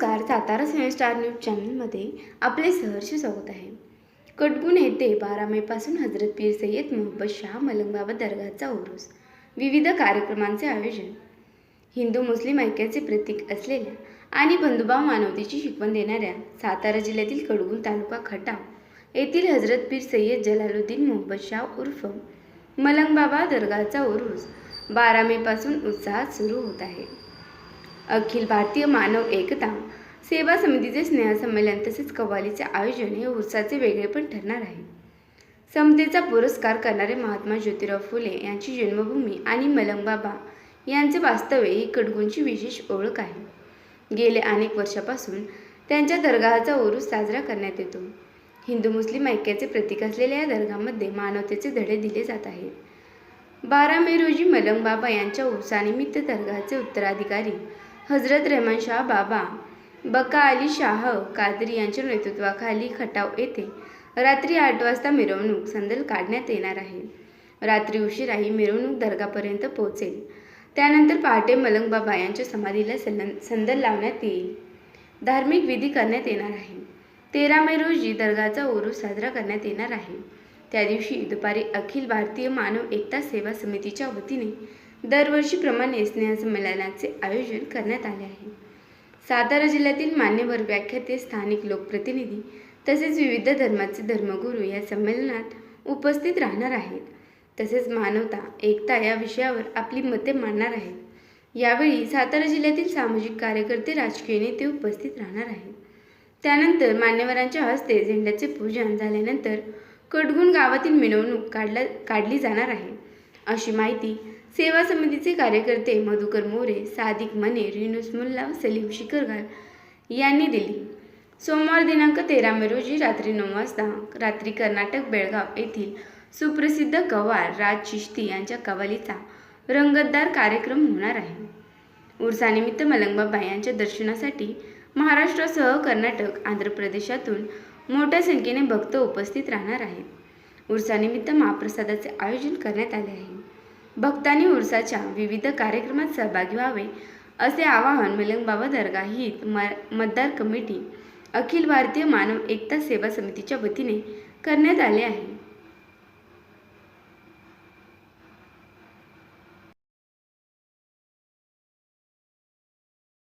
नमस्कार सातारा सिने star news चॅनलमध्ये आपले सहर्ष स्वागत आहे. कटगुण येथे बारा मेपासून हजरत पीर सय्यद मोहम्मद शाह मलंगबाबा दर्गाचा उरूस विविध कार्यक्रमांचे आयोजन. हिंदू मुस्लिम ऐक्याचे प्रतीक असलेल्या आणि बंधुभाव मानवतेची शिकवण देणाऱ्या सातारा जिल्ह्यातील कडगुण तालुका खटाव येथील हजरत पीर सय्यद जलालुद्दीन मोहम्मद शाह उर्फ मलंगबाबा दर्गाचा उरूस बारा मेपासून उत्साहात सुरू होत आहे. अखिल भारतीय मानव एकता सेवा समितीचे स्नेहसंमेलन तसेच कव्वालीचे आयोजन हे उत्साहाचे वेगळेपण ठरणार आहे. समतेचा पुरस्कार करणारे महात्मा ज्योतिराव फुले यांची जन्मभूमी आणि मलंगबाबा यांचे वास्तव्य ही कडगुंची विशेष ओळख आहे. गेले अनेक वर्षापासून त्यांच्या दर्गाचा उरूस साजरा करण्यात येतो. हिंदू मुस्लिम ऐक्याचे प्रतीक असलेल्या या दर्गामध्ये मानवतेचे धडे दिले जात आहेत. बारा मे रोजी मलंगबाबा यांच्या उत्सानिमित्त दर्गाचे उत्तराधिकारी हजरत रहमान शाह बाबा बका अली शाह कादरी यांच्या नेतृत्वाखाली खटाव येथे रात्री आठ वाजता मिरवणूक संदल काढण्यात येणार आहे. रात्री उशिरा ही मिरवणूक दर्गापर्यंत पोहोचेल. त्यानंतर पहाटे मलंग बाबा यांच्या समाधीला सन संदल लावण्यात येईल. धार्मिक विधी करण्यात येणार आहे. तेरा मे रोजी दर्गाचा उरूस साजरा करण्यात येणार आहे. त्या दिवशी दुपारी अखिल भारतीय मानव एकता सेवा समितीच्या वतीने दरवर्षीप्रमाणे स्नेहसंमेलनाचे आयोजन करण्यात आले आहे. सातारा जिल्ह्यातील मान्यवर व्याख्याते स्थानिक लोकप्रतिनिधी तसेच विविध धर्माचे धर्मगुरू या संमेलनात उपस्थित राहणार आहेत. तसेच मानवता एकता या विषयावर आपली मते मांडणार आहेत. यावेळी सातारा जिल्ह्यातील सामाजिक कार्यकर्ते राजकीय नेते उपस्थित राहणार आहेत. त्यानंतर मान्यवरांच्या हस्ते झेंड्याचे पूजन झाल्यानंतर कडगुण गावातील मिरवणूक काढला काढली जाणार आहे. अशी माहिती सेवा समितीचे कार्यकर्ते मधुकर मोरे सादिक मने रिनुस मुल्ला सलीम शिकरगार यांनी दिली. सोमवार दिनांक तेरा मे रोजी रात्री नऊ वाजता रात्री कर्नाटक बेळगाव येथील सुप्रसिद्ध कवार राज चिश्ती यांच्या कव्वालीचा रंगतदार कार्यक्रम होणार आहे. उर्सानिमित्त मलंगबाबा यांच्या दर्शनासाठी महाराष्ट्रासह कर्नाटक आंध्र प्रदेशातून मोठ्या संख्येने भक्त उपस्थित राहणार आहेत. उर्सानिमित्त महाप्रसादाचे आयोजन करण्यात आले आहे. भक्तांनी उर्साच्या विविध कार्यक्रमात सहभागी व्हावे असे आवाहन मलंगबाबा दर्गा हित म मतदार कमिटी अखिल भारतीय मानव एकता सेवा समितीच्या वतीने करण्यात आले आहे.